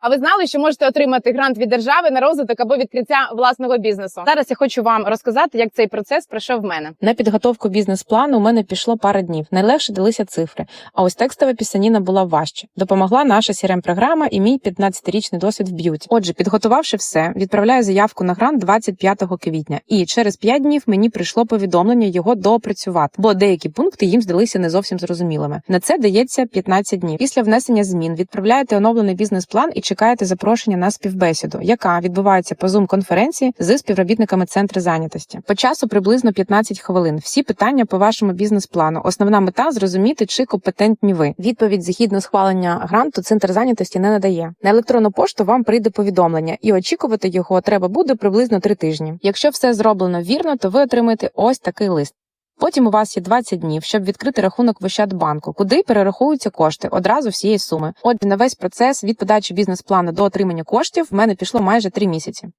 А ви знали, що можете отримати грант від держави на розвиток або відкриття власного бізнесу? Зараз я хочу вам розказати, як цей процес пройшов в мене. На підготовку бізнес-плану у мене пішло пара днів. Найлегше далися цифри. А ось текстова пісаніна була важче. Допомогла наша crm програма і мій 15-річний досвід в б'юті. Отже, підготувавши все, відправляю заявку на грант 25 квітня. І через 5 днів мені прийшло повідомлення його доопрацювати, бо деякі пункти їм здалися не зовсім зрозумілими. На це дається 15 днів. Після внесення змін відправляєте оновлений бізнес-план і чекаєте запрошення на співбесіду, яка відбувається по zoom конференції з співробітниками центру зайнятості. По часу приблизно 15 хвилин. Всі питання по вашому бізнес-плану. Основна мета зрозуміти, чи компетентні ви. Відповідь згідно схвалення гранту центр зайнятості не надає. На електронну пошту вам прийде повідомлення, і очікувати його треба буде приблизно 3 тижні. Якщо все зроблено вірно, то ви отримаєте ось такий лист. Потім у вас є 20 днів, щоб відкрити рахунок в Ощадбанку, куди перераховуються кошти одразу всієї суми. Отже, на весь процес від подачі бізнес-плану до отримання коштів в мене пішло майже 3 місяці.